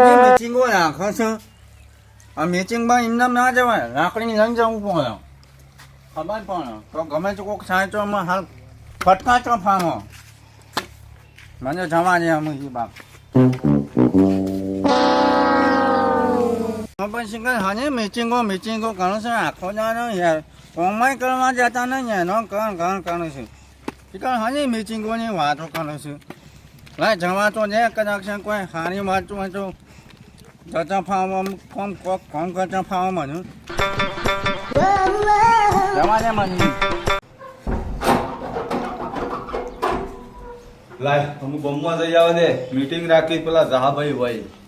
હજી મેચિંગો આ મેચિંગમાં એમને ના જવાય લાકડી લઈને જવું પડે. ખબર પણ તો ગમે તો કોઈક સાચોમાં હાલ ફટકાચો મને જવા દે અમુક બાપ. પછી કઈ હજી મેચિંગો મેચિંગો કરે છે આખો દાડો યાર કોમાય કરવા જતા નહીં એનો કણ કણ કરે છે કણ હજી વાતો કરે છે ના જવા તો દે કદાચ કોઈ સારી વાંચું હોય તો જતા ફાવવા કોમ કોમ કરતા ફાવવા જવા લાય હું ગમવા જઈ આવે દે મીટિંગ રાખી પેલા જહાભાઈ ભાઈ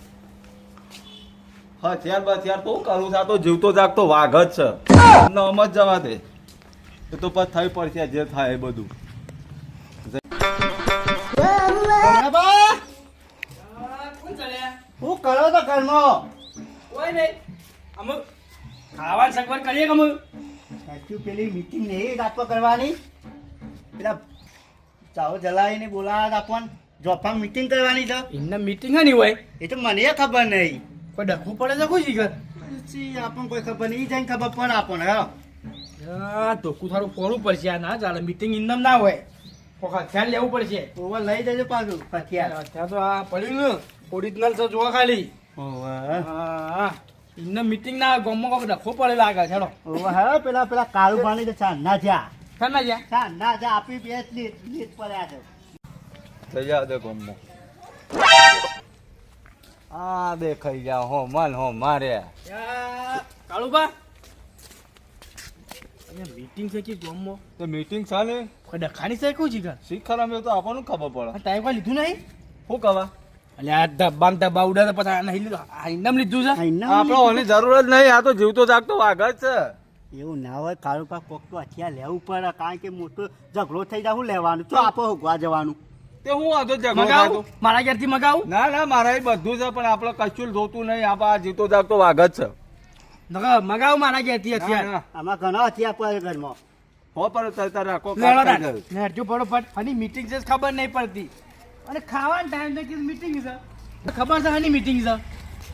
હા બથિયાર ત્યાર તો કરું છા? તો જીવતો જાગતો વાઘ જ છે. આમ જ જવા દે. એ તો પછી થઈ પડશે જે થાય એ બધું. હું કરો તો ઘરમાં? કોઈ નહીં. અમુક ખાવાની સગવડ કરીએ કે અમુક સાચું પેલી મીટિંગ નહીં રાતો કરવાની. પેલા ચાવો જલાઈને બોલાવા આપણને જોફા મીટિંગ કરવાની છે. એમને મીટિંગ નહીં હોય. એ તો મને ખબર નહીં. કોઈ ડખો પડે તો કોઈ શીખર? પછી આપણને કોઈ ખબર નહીં. જઈને ખબર પણ આપણને હા. હા ધોકું થારું ફોડવું પડશે આ ના ચાલે. મીટિંગ ઇન્દમ ના હોય. હથિયાર લેવું પડશે. ઓવર લઈ જજો પાછું. હથિયાર. હથિયાર તો આ પડ્યું ને. ઓરિજિનલ છે જોવા ખાલી. હા. એમને મીટિંગ ના ગમમાં કોઈ ડખો પડે લાગે છે હા પેલા પેલા કાળું પાણી તો ચાર ના જા ના જ્યાં? ના જા આપી બે જ લીટ લીટ પડ્યા છે. થઈ જા દે ગમમાં. આ દેખાઈ ગયા હો મન હો મારે. કાળુબા મીટિંગ છે કે ગોમો તો મીટિંગ છે ને? કોઈ ડખાની છે કોઈ શીખર અમે ખરા મેં તો આપણને ખબર પડે. ટાઈમ કા લીધું નહીં? શું કવા એટલે આ દબામ દબા ઉડાડે પછી આ નહીં લીધું. આ ઇનામ લીધું છે? આપણે ઓની જરૂર જ નહીં આ તો જીવતો જાગતો વાઘ જ છે. એવું ના હોય કાળુ પા કોક તો હથિયાર લેવું પડે કારણ કે મોટો ઝઘડો થઈ જાય શું લેવાનું તો આપો ગવા જવાનું. તે હું વાંધો ઝઘડો મગાવું? મારા ઘેરથી મગાવું? ના ના મારા બધું છે પણ આપણે કશું જોતું નહીં. આપણે જીતો જાગતો વાઘ જ છે. નકર મગાવું મારા ઘેરથી અત્યારે. આમાં ઘણા હથિયાર પડે ઘરમાં. હો પર તરતા રાખો. નેરજો ફટોફટ આની મીટિંગ છે ખબર નહીં પડતી. અને ખાવાનો ટાઈમ મીટિંગ છે. ખબર છે હની મીટિંગ છે.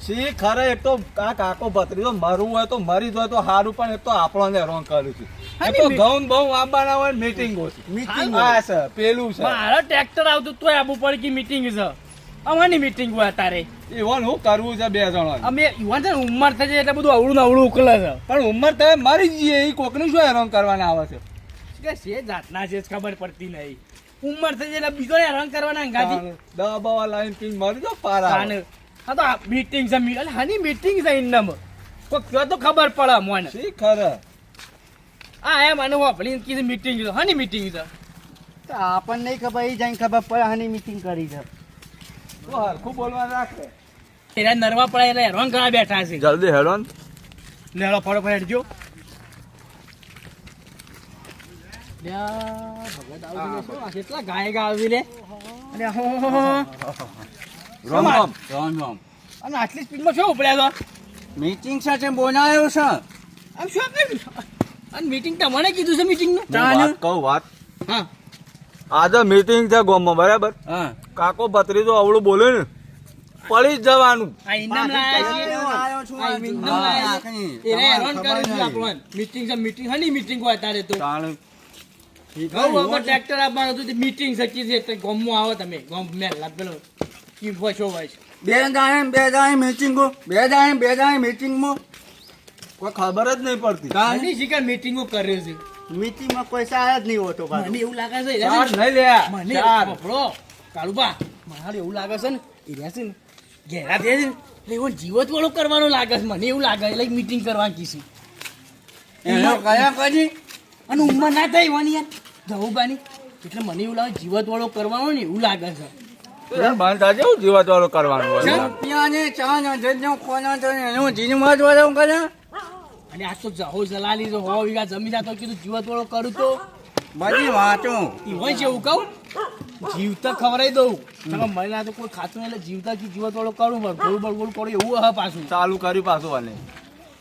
શી ખરે એક તો આ કાકો ભત્રીજો મરવું હોય તો મરી જાય તો સારું પણ એક તો આપણને રોંગ કર્યું છે. એ તો ઘઉં બહુ આંબાના હોય મીટિંગ હોય મીટિંગ. હા છે પેલું છે. મારો ટ્રેક્ટર આવતું તોય આબુ પડી કે મીટિંગ છે. અમારી મીટિંગ હોય તારે. ઈવન હું કરવું છે બે જણ અમે ઈવન છે ઉંમર થઈ જાય એટલે બધું અવળું અવળું ઉકલે છે. પણ ઉંમર થાય મરી જઈએ એ કોકને શું હેરાન કરવાના આવે છે? કે છે જાતના છે જ ખબર પડતી નહીં. ઉંમર થઈ જાય એટલે બીજો હેરાન કરવાના ગાજી દબાવા બવા લાઈન પીને મરી જાઓ પારા. હા તો આ મીટિંગ છે મી- હાની મીટિંગ છે ઇન્નમ કોઈ કયો તો ખબર પડે મને શી ખરે? આ એમ મને વાપરી કીધું મીટિંગ છે. હાની મીટિંગ છે? તો આપણને નહીં ખબર એ જઈને ખબર પડે હાની મીટિંગ કરી છે. તો હરખું બોલવા રાખે. એના નરવા પડે એટલે હેરાન ઘણા બેઠા છે. જલ્દી હેરાન નેળો ફળો ફળો હેડજો. કેટલા ગાય ગાવી લે? અરે હો. રામ રામ. રામ રામ. અને આટલી સ્પીડમાં શું ઉપડ્યા તો મીટિંગ સાથે બોલાયો છે. આમ શું કર્યું અને મીટિંગ તમને કીધું છે મીટિંગનું વાત કહું વાત. હા. આજે મીટિંગ છે ગામમાં બરાબર? હા. કાકો ભત્રીજો અવળું બોલે ને. પડી જ જવાનું. આ ઇનામ લાયા છે આવ્યો છું આ ઇનામ લાયા છે. હા, એને હેરાન કરે છે નહીં. મીટિંગ છે મીટિંગ હની મીટિંગ હોય તારે તો. ટ્રેક્ટર આપવાનું હતું મીટિંગ સચી છે તે ગામમાં આવો તમે. ગામ મેં પેલો કી હોય છો હોય છે. બે દાય બે દાય મીટિંગો બે દાય બે દાય મીટિંગમાં કોઈ ખબર જ નહીં પડતી. ગાંધી જી કે મીટિંગો કરે છે? મીટિંગમાં કોઈ સારા જ નહીં હોતો. મને એવું લાગે છે ચાર નહીં લે મને ચાર. કાળુબા મારે એવું લાગે છે ને એરા છે ને ઘેરા થયા છે ને એટલે એવો જીવત વાળો કરવાનો લાગે છે મને એવું લાગે એટલે મીટિંગ કરવાની કીશું. એનો કયા કરી અને ઉંમર ના થઈ વાની યાર. જવુબાની એટલે મને એવું લાગે જીવત વાળો કરવાનો ને એવું લાગે છે. હું જીવત વાળો કરવાનું હોય. રૂપિયા ને ચા ને જજો કોના તો એનું જીનમાં જ વાળો કરે? અને આ તો જહો જલાલી તો હો વીઘા જમીન તો કીધું જીવત વાળો કરું તો? બધી વાંચો ઈ હોય છે એવું કહું? જીવતા ખવડાવી દઉં. તમે મહિલા તો કોઈ ખાતું એટલે જીવતા જી જીવત વાળો કરું પણ ગોળ બળ ગોળ કરું એવું હા પાછું. ચાલુ કર્યું પાછું વાલે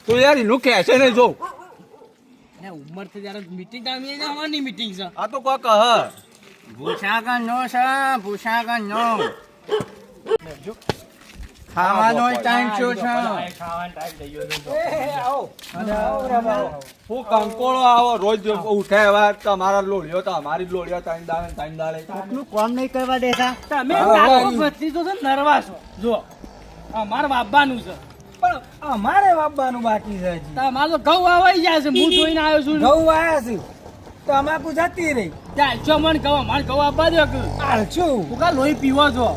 તો યાર એનું કહે છે ને જો. ઉંમરથી જયારે મીટિંગ આવી જવાની મીટિંગ છે. આ તો કોક હ ભૂસાગર નો છે ભૂસાગર નો ખાવાનો ટાઈમ શું છે? હું કંકોળો આવો રોજ ઉઠે હવે તમારા લોળિયો તો અમારી લોળિયો તાઈન દાડે તાઈન દાડે. કોમ નહીં કરવા દેતા? તમે કાકો તો નરવા છો. જો અમારે વાપવાનું છે. પણ અમારે વાપવાનું બાકી છે હજી. તમારે તો ઘઉં વાવાઈ જાય છે. હું જોઈને આવ્યો છું ઘઉં વાયા છે. તમાકુ જતી રહી ત્યાં છો મને કહો મને ઘઉં આપવા દો કે. હું કા લોહી પીવો છો?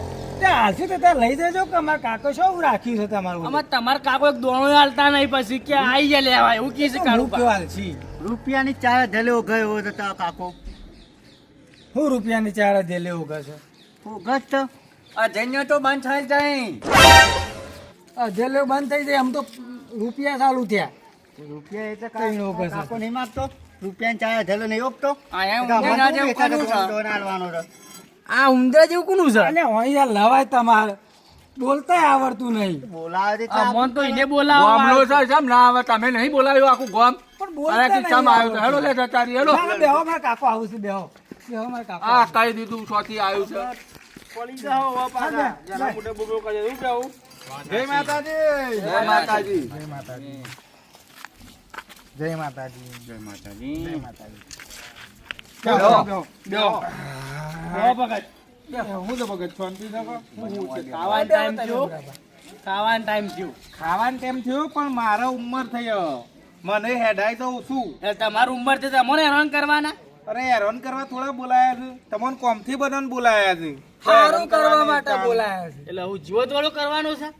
તે હાલશું તો ત્યાં લઈ જજો કે અમારા કાકો શું રાખ્યું છે તમારું આમાં તમારા કાકો એક દોણો હાલતા નહીં પછી કે આઈ જાય લેવા એવું કહે છે કયો હાલશી રૂપિયાની ચાર ધેલો ગયો તો તારો કાકો. હું રૂપિયાની ચાર દે છે? કહેશો તો. આ જન્યો તો બંધ થઈ જાય. જેલો બંધ થઈ જાય આમ તો રૂપિયા ચાલુ થયા. રૂપિયા એટલે કઈ નો કહેશે. કાકો નહીં માગતો. રૂપિયાની ચાર ધેલો નહીં ઓપતો આ મને જેવું કોનું છે? અને અહીંયા લવાય તમારે. બોલતા આવડતું નહીં. બોલાવે તે આ તો એને બોલાવો ગામલો છે કેમ ના આવે? તમે નહીં બોલાવ્યો આખું ગામ? પણ બોલતા નહીં આવ્યું હેડો લે તારી હેલો. બેહો મારા કાકો આવું છે બેહો. બેહો મારા કાકો. આ કાઈ દીધું છોકી આવ્યું છે. પડી જાઓ બાપા જરા. મોટો બોબડો કરે. શું કહેવું? જય માતાજી. જય માતાજી. જય માતાજી. જય માતાજી. જય માતાજી. બેહો. બેહો. બેહો. બેહો ભગત. હું તો ભગત શાંતિ રાખો. ખાવાનો ટાઈમ થયો. ખાવાનો ટાઈમ થયો. ખાવાનો ટાઈમ થયો પણ મારો ઉંમર થયો. મને હેડાય તો એટલે તમારી ઉંમર છે તમને હેરાન કરવાના. અરે હેરાન કરવા થોડા બોલાયા છે. તમને કોમથી બધાને બોલાયા છે? સારું કરવા માટે બોલાયા છે. એટલે હું જીવત વાળું કરવાનું છે?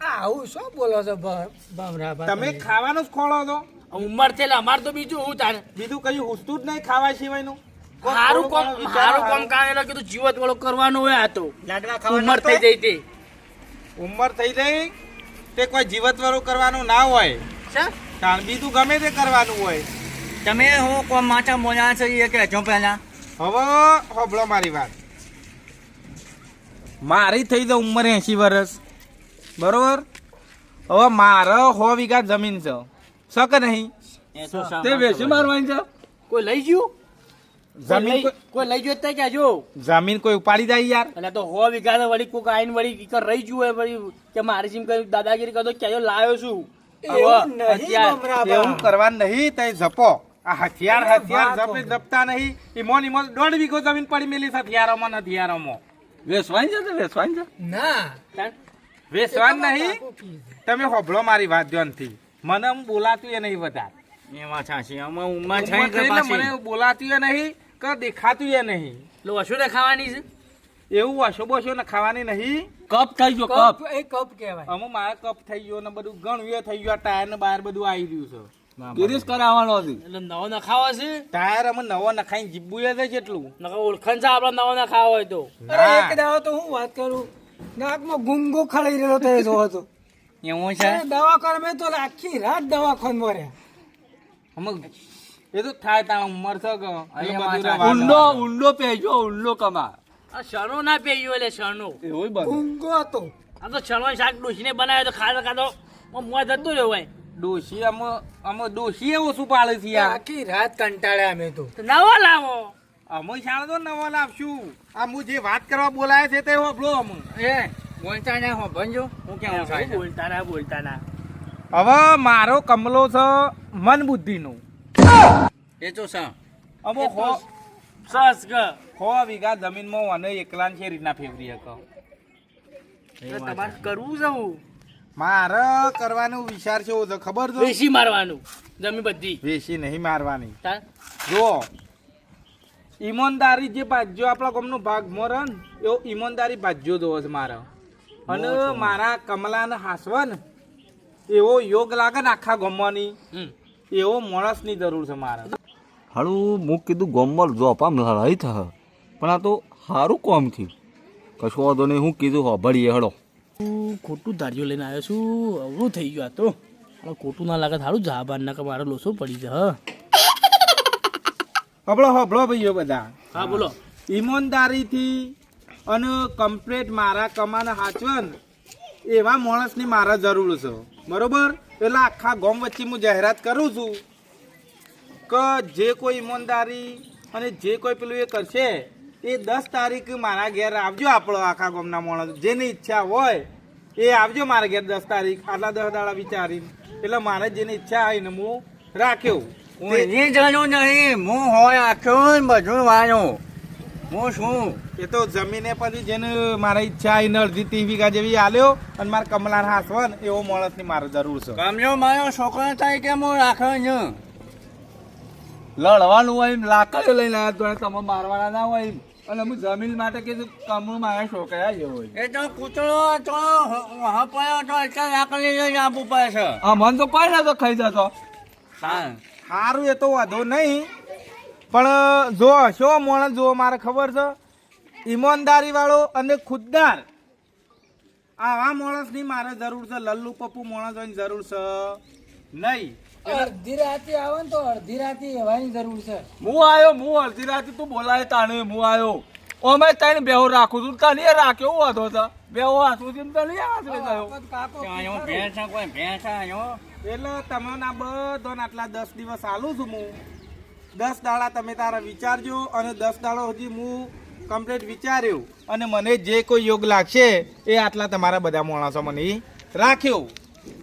આવું શું બોલો છો ભમરા તમે ખાવાનું જ ખોળો છો. ઉંમર છે એટલે અમારે તો બીજું હું તારે? બીજું કયું હુસતું જ નહીં ખાવા સિવાયનું. સારું કોમ સારું કોમ. કામ? એટલે કીધું જીવત વાળું કરવાનું હોય આ તો. લાડવા ઉંમર થઈ? જઈ તે. ઉંમર થઈ જઈ તે કોઈ જીવત વાળું કરવાનું ના હોય? કારણ બીજું ગમે તે કરવાનું હોય. તમે હું કોમ માચા મોજા છે એ કહેજો પહેલા? હવે હોબળો મારી વાત. મારી થઈ જાય ઉંમર એસી વર્ષ બરોબર? હવે મારે હો વીઘા જમીન છે. શક નહીં? તે વેચી મારવાની છે કોઈ લઈ ગયું? જમીન કોઈ- લઈ ગયો ત્યાં? જો. જમીન કોઈ ઉપાડી જાય યાર. અને તો હો વિઘા વળી કોક આઈન વળી કર રહી ગયું વળી કે મારી જીમ કરી દાદાગીરી કરતો ક્યાં લાવ્યો છું. એવું. કરવાનું નહીં તે જપો. આ હથિયાર હથિયાર જપે જપતા નહીં. ઈમોન ઈમોન દોઢ વીઘો જમીન પડી મેલી છે હથિયારોમાં ને હથિયારોમાં. વેસવાન છે તે વેચવાની છે? ના. વેસવાન નહીં. તમે હોભળો મારી વાત ધ્યાનથી. મને આમ બોલાતું એ નહીં વધારે. એમાં આમાં ઉંમર છે? મને બોલાતું એ નહીં કે દેખાતું એ નહીં. એટલે વસુ ને ખાવાની છે? એવું વસો બસો ને ખાવાની નહીં. કપ થઈ ગયો કપ. એ કપ કહેવાય. અમુક મારા કપ થઈ ગયો ને બધું ઘણું એ થઈ ગયું ટાયર ને બહાર બધું આવી રહ્યું છે. ગિરીશ કરાવવાનો હતી એટલે નવો નખાવા છે? ટાયર અમે નવો નખાઈ જીબુએ છે જેટલું. નકર ઓળખાણ છે આપડે નવો નખાવા હોય તો. અરે એક દાવો તો હું વાત કરું? નાકમાં ગુંગો ખડાઈ રહ્યો તો એ જોવો તો. એવું છે? દવાખાને મેં તો આખી રાત દવાખાન મર્યા અમુક એ તો થાય ત્યાં ઉંમર છે કે. ઊંડો ઊંડો કમા આ શણો ના પેયું એટલે શણો એવું બને. હતો. આ તો શણો શાક ડોસીને બનાવ્યો તો ખાધો ખાધો. મોં જતો રહ્યો હોય. ડોશી અમે અમે ડોશી એવું શું પાડે છે આખી રાત કંટાળ્યા અમે તો. તો નવો લાવો. અમે શાળા તો નવો લાવશું. આ હું જે વાત કરવા બોલાયા છે તે હોભળો અમે. એ બોલતા ને હો ભંજો હું? બોલતા ના બોલતા ના. હવે મારો કમલો છે મન બુદ્ધિનો. એ તો છે. અમે હો સસ ગ. સો વીઘા જમીનમાં મને એકલા છે રીતના ફેવરી હકો. તમારે કરવું છે હું. મારે કરવાનો વિચાર છે ઓછો ખબર છે? વેસી મારવાનું જમી બધી. વેસી નહીં મારવાની. જો ઈમાનદારી જે ભાજ્યો આપણા ગામનો ભાગ મરણ ને એવો ઈમાનદારી ભાજ્યો જોવો છે મારે. અને મારા કમલાને હાસવા ને એવો યોગ લાગે ને આખા ગમવાની. હમ. એવો માણસની જરૂર છે મારે. હાડું મુક કીધું ગોમર જોપામ લડાઈ થ પણ આ તો સારું કોમ થયું. કશું વાંધો નહીં હું કીધું હોભળીએ હળો. હું ખોટું ધાર્યું લઈને આવ્યો છું. અવળું થઈ ગયું આ તો. ખોટું ના લાગે સારું જાબાન ના કે મારો લોસો પડી જ હા. હબળો હબળો ભાઈઓ બધા. હા બોલો. ઈમાનદારીથી અને કમ્પ્લેટ મારા કમાને હાચવન. એવા માણસની મારા જરૂર છે. બરોબર? એટલે આખા ગામ વચ્ચે હું જાહેરાત કરું છું કે જે કોઈ ઈમાનદારી અને જે કોઈ પેલું એ કરશે, એ દસ તારીખ મારા ઘેર આવજો આપણો આખા ગામના માણસ. જેની ઈચ્છા હોય, એ આવજો મારા ઘેર દસ તારીખ, આટલા દસ દાડા વિચારીને. એટલે મારે જેની ઈચ્છા હોય ને હું રાખ્યો હું એ જાણું નહીં, હું હોય આખ્યો બધું વાળું હું શું એ તો જમીને પછી જેને મારા ઈચ્છા એને અડધી ત્રીસ વીઘા જેવી આલ્યો અને મારા કમલા ને એવો માણસની મારે જરૂર છે. કમ્યો મારો છોકરો થાય કે હું રાખ્યો ને લડવાનું હોય લાકડીઓ લઈને આવ્યા તો તમે મારવાના ના હોય. અને હું જમીન માટે કીધું કમળું મારા છોકરા જેવો એ તો કૂતરો તો હપાયો તો એટલે લાકડી લઈને આપવું પડે છે. હા મન તો પડે તો ખાઈ જતો. સારું એ તો વાંધો નહીં. પણ જો શો માણસ જો મારે ખબર છે ઈમાનદારી વાળો અને ખુદદાર. આવા માણસની મારે જરૂર છે લલ્લુ પપ્પુ માણસ હોય જરૂર છે. નહીં. અડધી રાતે આવે ને તો અડધી રાતે એવાની જરૂર છે. હું આવ્યો હું અડધી રાતે તું બોલાય તાણે હું આવ્યો ઓમે તને બેહો રાખું છું તને એ રાખ્યો હું હતો તો બેહો હાથું છે તને ભેંસ કોઈ ભેંસ એટલે તમે ના બધો આટલા દસ દિવસ આલું છું હું. દસ દાડા તમે તારા વિચારજો અને દસ દાડો સુધી હું કમ્પ્લીટ વિચાર્યું. અને મને જે કોઈ યોગ લાગશે એ આટલા તમારા બધા માણસો મને રાખ્યો.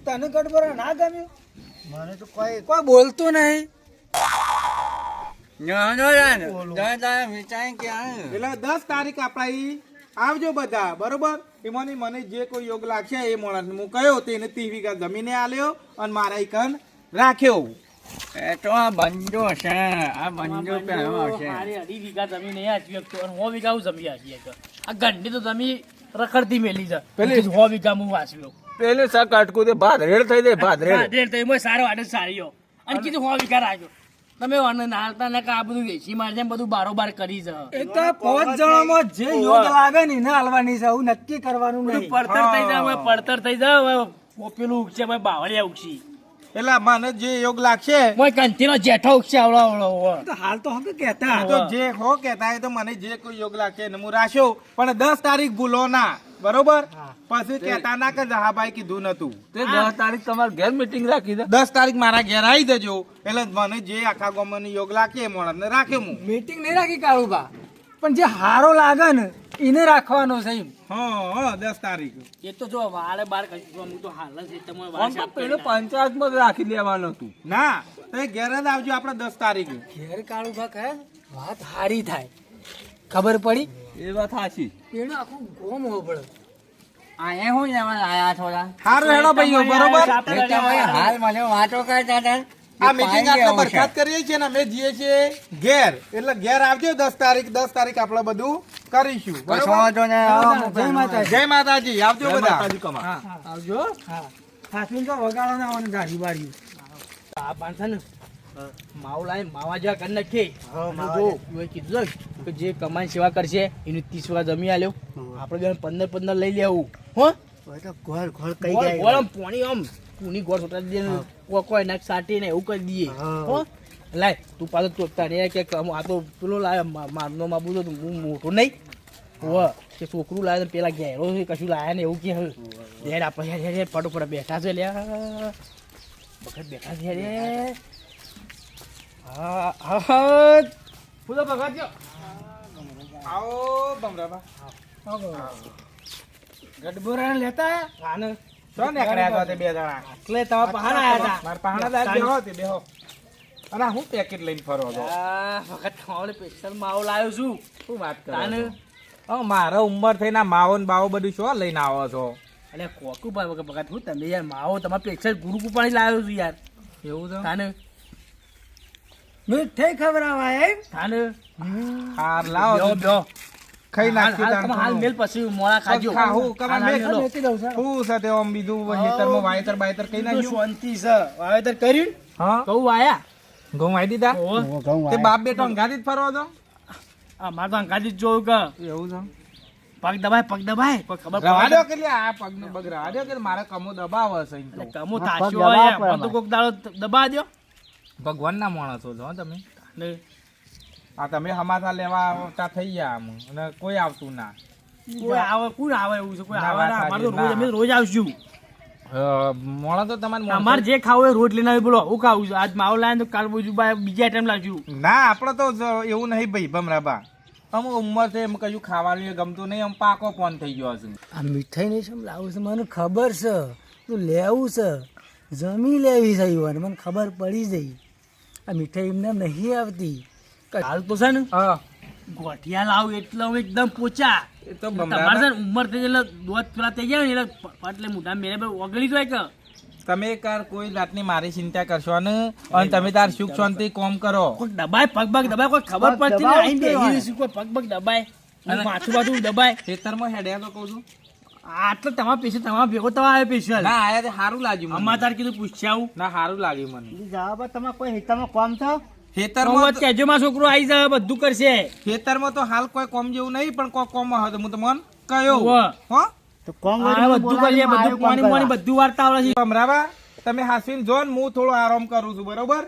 તને ગડબડ ના ગમ્યું? મને તો કોઈ કોઈ બોલતું નહીં. એટલે દસ તારીખ આપણા આવજો બધા બરોબર? એમાંની મને જે કોઈ યોગ લાગશે એ માણસ હું કયો તેને ત્રીસ વીઘા જમીને આલ્યો અને મારા ઈકન રાખ્યો. એ તો આ બંજો છે. આ બંજો પહેરવા છે. મારી અઢી વીઘા જમીન એ હાચવી શકતો અને સો વીઘા હું જમી હાચવી આ ગંડી તો જમીન રખડતી મેલી છે. પેલી સો વીઘા હું વાંચવ્યો પેલે સક અટકું તે ભાત રેડ થઈ જાય ભાત રેડ. રેડ તો એમાં સારો આડે સારીઓ અને કીધું સો વીઘા રાખ્યો તમે ને આ બધું વેચી મારજે બધું બારોબાર કરી છે. એ તો પાંચ જણામાં જે યોગ લાગે ને એને હાલવાની છે નક્કી કરવાનું નહીં. પડતર થઈ જાય પડતર થઈ જાય હવે પેલું ઉગશે બાવળિયા ઉગશી. એટલે મને જે યોગ લાગશે મોય કંઠીનો જેઠો ઉગશે આવડો આવડો તો હાલ તો હક કહેતા. તો જે હો કહેતા એ તો મને જે કોઈ યોગ લાગશે ને હું રાખ્યો. પણ દસ તારીખ ભૂલો ના બરોબર? પછી કહેતા ના કે જહાભાઈ કીધું નતું. તે દસ તારીખ તમારે ઘેર મીટિંગ રાખી દે. દસ તારીખ મારા ઘેર આવી દેજો એટલે મને જે આખા ગામમાં યોગ લાગે માણસને રાખ્યો હું. મીટિંગ નહીં રાખી કાળુબા. પણ જે હારો લાગે ને એને રાખવાનો છે એમ. હા હા દસ તારીખ. એ તો જો વાળે બાર હું તો હાલ જ પેલો પંચાયતમાં રાખી દેવાનું હતું. ના તો ઘેર જ આવજો આપણે દસ તારીખે. ઘેર કાળુબા કહે વાત હારી થાય. ખબર પડી? એ વાત સાચી એનું આખું ગોમ હોબળે અહીંયા હું લેવા આયા થોડા હારું હેડો ભાઈઓ બરોબર? હાલ મને વાતો કરતા હતા આ મીટિંગ આપણે બરખાત કરીએ છીએ ને અમે જઈએ છીએ ઘેર. એટલે ઘેર આવજો દસ તારીખ દસ તારીખ આપણે બધું કરીશું. જય માતાજી. જય માતાજી આવજો બધા. માતાજી કમા. હા આવજો. હા. તો વગાડો ને આવવાનું દાઢી બાળ્યું આ પાંચ ને. માવ લાઈ માવા જેવા કરી નાખીએ. જો મેં કીધું કે જે કમાઈ સેવા કરશે એનું ત્રીસ વાર જમી આલ્યો. આપણે પંદર પંદર લઈ લેવું. હો? ઘર ઘર ગોળ ગોળ આમ પોણી આમ. પૂની ગોળ સોટા દે કોઈ નાખ સાટી ને એવું કરી દઈએ. હો. લાય તું પાછો ચોકતા ને કે આ તો પેલો લાય મારનો માબુ તો હું મોટો નહીં. હો. કે છોકરું લાવે પેલા ઘેરો છે કશું લાયા ને એવું કે હવે. હેડ આપણે હેડ ફટોફટ બેઠા છે લ્યા વખત બેઠા છે રે હા હા હા ભગત જો. આવો બમરાબા ગઢબોરા લેતા? આને શું નીકળ્યા હતા તે બે જણા. એટલે તમે પહાડ આયા હતા. મારા પહાણા દા બેહો તે બેહો. અને હું પેકેટ લઈને ફરો છો? વખત ખાવાને સ્પેશિયલ માવો લાવ્યો છું. શું વાત તાને? મારા ઉંમર થઈને માવો ને બાવો બધું શું લઈને આવો છો? અલે કોકુ ભાઈ હું તમે યાર માવો તમારા સ્પેશિયલ ગુરુ કુપાણી લાવ્યો છું યાર. એવું છે? તાને? મીઠાઈ ખવડાવાય એમ? તાને? હાર લાવો બ્યો ખાઈ હાલ નાખ્યું હાલ તાણ હાલ મેલ પછી મોળા ખાજો. ખા, હું, કમા હાલ લેતી દઉં સર હું સાથે ઓમ બીજું? હેતરમાં વાયતર બાયતર કઈ નાખ્યું? શાંતિ છે. વાયતર કર્યું? હા. કહું આયા ઘઉં વાઈ દીધા? તે બાપ બેટો ગાડી જ ફરવા દો. આ મારે તો અંગાજી જ જોયું કે. એવું છે. પગ દબાય પગ દબાય. પગ ખબર રવા દો કે. આ આ નો બગ રવા દો કે મારે કમો દબાવ હશે. કમો તાશ્યો હોય તો કોક દાડો દબા દ્યો. ભગવાનના માણસો છો હો તમે. ને આ તમે હમાસા લેવા આવતા થઈ ગયા આમ. અને કોઈ આવતું ના. કોઈ આવે કોણ આવે એવું છે? કોઈ આવે ના અમારે તો રોજ અમે રોજ આવશું. મોણા તો તમારે અમારે જે ખાવું હોય રોજ લઈને આવી બોલો હું ખાવું છું? આજ માવો લાવે તો કાલ બીજું બીજા ટાઈમ લાવશું. ના આપણે તો એવું નહીં ભાઈ ભમરાબા. અમુક ઉંમર છે એમ કયું ખાવાનું એ ગમતું નહીં આમ પાકો ફોન થઈ ગયો હશે. આ મીઠાઈ નહીં શું લાવું છે. મને ખબર છે તું લેવું છે. જમી લેવી છે ઈવન. મને ખબર પડી જઈ. આ મીઠાઈ એમને નહીં આવતી. હાલ તો છે ને? હા. ગોઠિયા લાવ એટલે હું એકદમ પોચા. એ તો તમારે છે ઉંમર થઈ એટલે દોત પેલા થઈ ગયા ને એટલે એટલે મોઢા મેરે ઓગળી જાય કે તમે કાર કોઈ જાતની મારી ચિંતા કરશો ને અને તમે તાર સુખ શાંતિ કોમ કરો. દબાય પગ પગ દબાય કોઈ ખબર પડતી ને આઈને જ રહીશું, કોઈ પગ પગ દબાય. અને- માથું બાથું દબાય. ખેતરમાં હેડ્યા તો કહું છું. આટલો તમારા પૈસા તમારા ભેગો તમારે આવે પૈસા. ના આયા તે સારું લાગ્યું મને. અમારે તાર કીધું પૂછ્યા આવું. ના સારું લાગ્યું મને. જવાબ તમારે કોઈ હિતામાં કોમ છો? ખેતરમાં તો- કેજો માં છોકરો આવી જાય બધું કરશે. ખેતરમાં તો હાલ કોઈ કોમ જેવું નહીં પણ કોઈ કોમ હતો હું તમને કયો. હો? તો કોમ બધું કરીએ બધું પાણી પાણી બધું વાર્તા આવડે છે. ભમરાબા તમે હાસીન જો હું થોડો આરામ કરું છું બરોબર?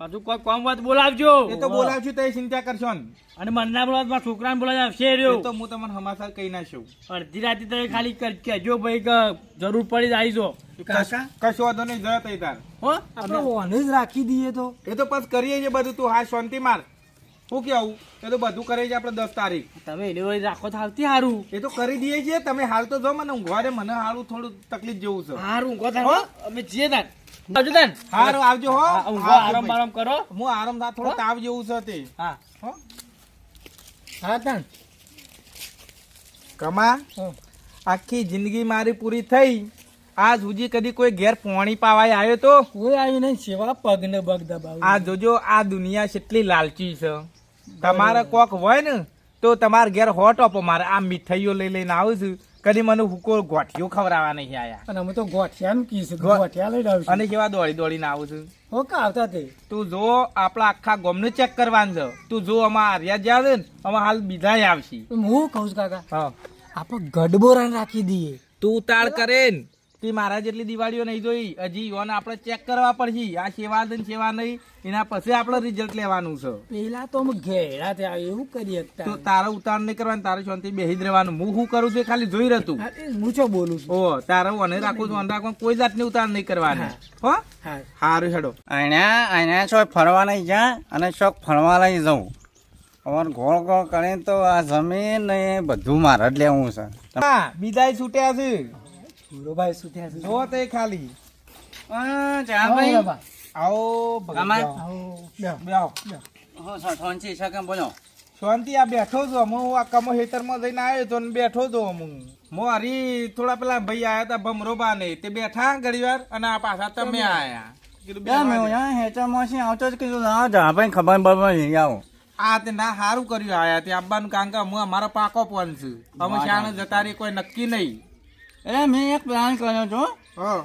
પાછું કોઈ કોમ વાત બોલાવજો. એ તો બોલાવજો તો ચિંતા કરશો અને મને ના બોલાવ મારા છોકરાને બોલાવ આવશે રહ્યો. તો હું તમને હમાસા કહી નાખ્યું અડધી રાતે તમે ખાલી કર- કહેજો ભાઈ કે જરૂર પડી આવીજો. કાકા? કશો વાંધો નહીં જરા તઈ તાર. હો? આપણે ઓને જ રાખી દઈએ તો. એ તો બસ કરીએ છે બધું તું હા શાંતિ માર. હું કેવું એ તો બધું કરીએ છે આપણે દસ તારીખ. તમે એને વળી રાખો તો હાલતી સારું એ તો કરી દઈએ છીએ તમે હાલ તો જો મને ઊંઘવા મને હારું થોડું તકલીફ જેવું છે. હારું ઊંઘો અમે જઈએ તાન આવજો તાન. હારું આવજો હો. ઊંઘો આરામ આરામ કરો. હું આરામ થા થોડો તાવ જેવું છે તે. હા. હો? હા તાન. કમા આખી જિંદગી મારી પૂરી થઈ. આજ સુધી કદી કોઈ ઘેર પોણી પાવાય આવ્યો તો? કોઈ આવી નહીં સેવા પગ ને પગ દબાવું. આ જોજો આ દુનિયા કેટલી લાલચી છે. તમારે કોક હોય ને તો તમારા ઘેર હોટ ઓપો મારે. આ મીઠાઈઓ લઈ લઈને આવું છું. કદી મને હુકો ગોઠિયો ખવડાવવા નહીં આયા. અને અમે તો ગોઠિયાનું કીધું ગો- ગોઠિયા લઈ આવ્યું અને કેવા દોડી દોડીને આવું છું? હો કા આવતા તે? તું જો આપણા આખા ગોમને ચેક કરવાનું છે. તું જો અમાર આર્યા જ્યાં છે ને અમાર હાલ બીજા આવશે. હું કહું છું કાકા હા. આપણે ગડબોરા રાખી દઈએ. તું ઉતાળ કરે ને તે મારા જેટલી દિવાળીઓ નહીં જોઈ. હજી યોન આપણે ચેક કરવા પડશે. આ સેવા છે સેવા નહીં એના પછી આપણે રિઝલ્ટ લેવાનું છે. પેલા તો અમે ઘેડા થયા એવું કરીએ તો તારા તારે ઉતાર નહીં કરવાનું તારે શાંતિ બેહી જ રહેવાનું. હું શું કરું છું ખાલી જોઈ રહેતું હું છો બોલું છું? ઓ તારે મને રાખું છું મને રાખવાનું કોઈ જાતની ઉતાર નહીં કરવાની. હો. સારું હેડો. અહીંયા અહીંયા છો ફરવા નહીં જા અને શોખ ફરવા લઈ જાઉં. અમાર ગોળ ગોળ કરે તો આ જમીન ને બધું મારે જ લેવું છે. હા બીજા છૂટ્યા છે. સુરોભાઈ સુધ્યા છે જો તે ખાલી. આવો ભાઈ. આવો? જાઓ. આવો. બેહો. હું છે કેમ બોલો? શાંતિ આ બેઠો છું. હું આ કમો હેતરમાં જઈને આવ્યો તો બેઠો છો હું. મો હરી થોડા પેલા ભાઈ આયા હતા ભમરોબા ને તે બેઠા ઘડી વાર અને આ પાછા તમે આયા. જ જા આ તે ના સારું કર્યું આયા તે આવવાનું કારણ કે હું અમારો પાકો પણ છું. અમે શાણે જતા રહી કોઈ નક્કી નહીં. એટલે મેં એક પ્લાન કર્યો છો હા.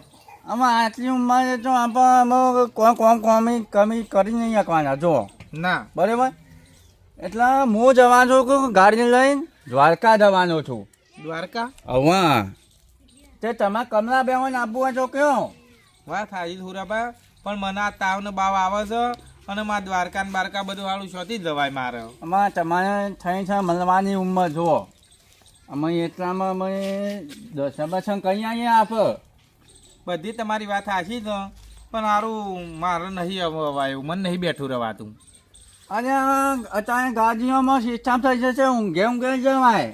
આમાં આટલી ઉંમરે તો આપણે કોમ કોમ કોમી કમી કરી નહીં શકવાના જો ના. બરાબર? એટલે હું જવાનો છું ગાડી લઈને દ્વારકા જવાનો છું. દ્વારકા? હા તે તમે કમલા બેવાને આપવું હતો કયો? વાત હાજી હુરાબા પણ મને આ તાવ ને બાવ આવે છે અને મારા દ્વારકા ને બારકા બધું વાળું શોધી જવાય મારે. અમારે તમારે થઈ છે મળવાની ઉંમર જુઓ. અમે એટલામાં અમે બસન કઈ આવીએ આપ? બધી તમારી વાત સાચી છે પણ સારું મારે નહીં અવાયું મને નહીં બેઠું રવાતું. અને અત્યારે ગાડીઓમાં સિસ્ટમ થઈ જશે ઊંઘે ઊંઘે જવાય.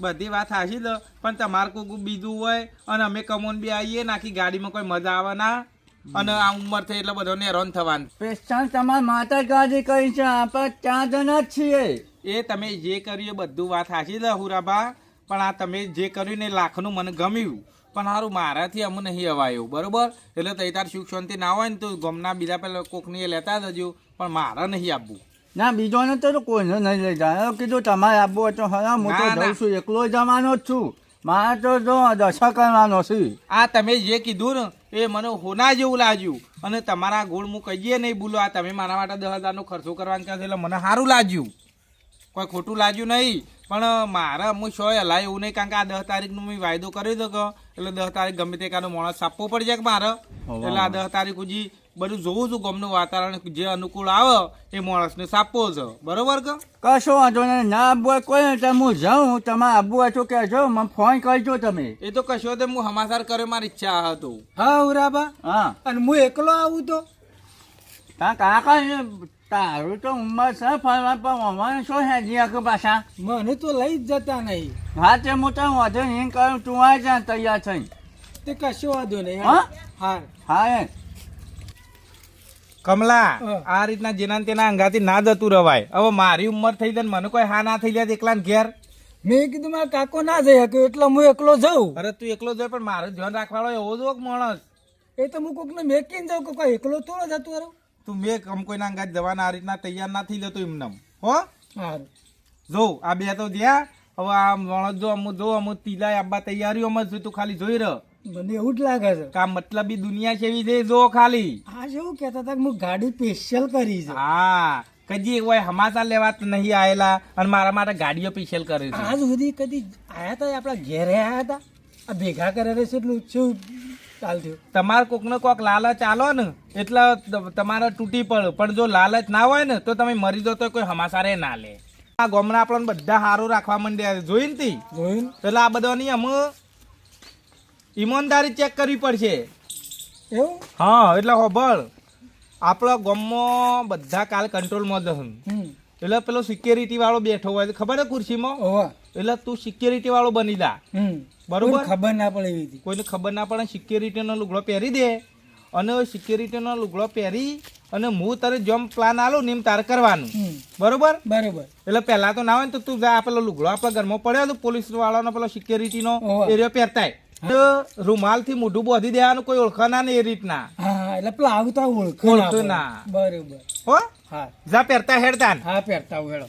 બધી વાત સાચી છે પણ તમારે કોઈ બીજું હોય અને અમે કમોન બી આવીએ નાખી ગાડીમાં કોઈ મજા આવે ના અને આ ઉંમર થઈ એટલે બધો હેરાન થવાનું. પેશન તમારી માતા ગાડી કરી છે આપણે ચાર જણા જ છીએ. એ તમે જે કર્યું બધું વાત સાચી છે હુરાબા. પણ આ તમે જે કર્યું ને લાખનું મને ગમ્યું. પણ સારું મારાથી અમને નહીં અવાયું બરાબર? એટલે તઈ તાર સુખ શાંતિ ના હોય ને તો ગમના બીજા પેલા કોકની લેતા જજો પણ મારે નહીં આપવું. ના બીજોને તો કોઈને નહીં લઈ જાય. કીધું તમારે આપવું હોય તો હા હું તો. જઉં છું એકલો જવાનો જ છું. મારે તો જો દશા કરવાનો છે. આ તમે જે કીધું ને એ મને હોના જેવું લાગ્યું. અને તમારા ગુણ હું કહીએ નહીં ભૂલો આ તમે મારા માટે દસ હજારનો ખર્ચો કરવાનું કહે એટલે મને સારું લાગ્યું. કોઈ ખોટું લાગ્યું નહીં. પણ મારા હું શો હલાય એવું નહીં કારણ કે આ દસ તારીખનો મેં વાયદો કર્યો હતો કે એટલે દસ તારીખ ગમે તે કાનો માણસ આપવો પડશે કે મારે? એટલે આ દસ તારીખ સુધી બધું જોઉં છું ગમનું વાતાવરણ જે અનુકૂળ આવે એ માણસને સાપો છે. બરોબર કે કશો વાંધો નહીં. ના આબુ કોઈ નહીં. હું જાઉં તમે આબુ આછો કે જો મને ફોન કરજો તમે. એ તો કશો તો હું હમાસાર કરે મારી ઈચ્છા હતો. હા ઉરાબા. હા. અને હું એકલો આવું તો? કાકા એ તારું તો ઉંમર છે ફરવા પણ અમારે શું હેજી આખું પાછા? મને તો લઈ જ જતા નહીં. હા તે હું તો વાંધો નહીં કરું તું જા તૈયાર થઈ તે કશો વાંધો નહીં હા? હા હા કમલા આ રીતના જેના તેના અંગાથી ના જતું રવાય. હવે મારી ઉંમર થઈ જાય ને મને કોઈ હા ના થઈ જાય તો એકલા ઘેર? મેં કીધું મારા કાકો ના જઈ શક્યો એટલે હું એકલો જાઉં. અરે તું એકલો જાય પણ મારું ધ્યાન રાખવાળો એવો જ માણસ. એ તો હું કોકને મેકીને જાઉં કે કોઈ એકલો થોડો જતો રહું? તું મેં કમ કોઈના અંગાત જવાના આ રીતના તૈયાર ના થઈ જતો એમને હો? જો આ બે તો જ્યાં હવે આ માણસ જો અમુક જો અમુક તીલા આબા તૈયારીઓમાં જ છે, તું ખાલી જોઈ રહ મને એવું જ લાગે છે. કા મતલબી દુનિયા કેવી છે જો ખાલી. આ જેવું કહેતા હતા કે હું ગાડી સ્પેશિયલ કરી છે. હા કદી હોય હમાસા લેવા નહીં આયેલા અને મારા માટે ગાડીઓ સ્પેશિયલ કરી છે. આજ સુધી કદી આયા હતા આપણા ઘેરે આયા હતા? આ ભેગા કરે છે એટલું શું તમારે કોકને કોક લાલચ આલો ને એટલે તમારે તૂટી પડે પણ જો લાલચ ના હોય ને તો તમે મરી દો તો કોઈ હમાસારે ના લે. આ ગોમડા આપણને બધા સારું રાખવા માંડ્યા છે. જોઈ ને તી? જોયું ને? એટલે આ બધાની અમે ઈમાનદારી ચેક કરવી પડશે. એવું? હા એટલે હોબળ આપણા ગામમાં બધા કાલ કંટ્રોલમાં જશે એટલે પેલો સિક્યોરિટી વાળો બેઠો હોય. ખબર છે ખુરશીમાં? એટલે તું સિક્યોરિટી વાળો બની જા. હમ. બરોબર. ખબર ના પડે એવી હતી કોઈને ખબર ના પડે સિક્યોરિટીનો લુગડો પહેરી દે. અને સિક્યોરિટીનો લુગડો પહેરી અને હું તારે જેમ પ્લાન આલું ને એમ તારે કરવાનું. બરોબર? બરોબર. એટલે પહેલા તો ના હોય ને તો તું આ પેલો લુગડો આપણા ઘરમાં પડ્યો તો પોલીસ વાળાનો પેલો સિક્યોરિટીનો. એરિયો પહેરતાય. રૂમાલ રૂમાલથી મોઢું બોધી દેવાનું કોઈ ઓળખાના ને એ રીતના. એટલે પેલા આવતા ઓળખ ઓળખો ના ના. બરોબર. હો? હા. જા પહેરતા હેડતા હા પહેરતા હેડો.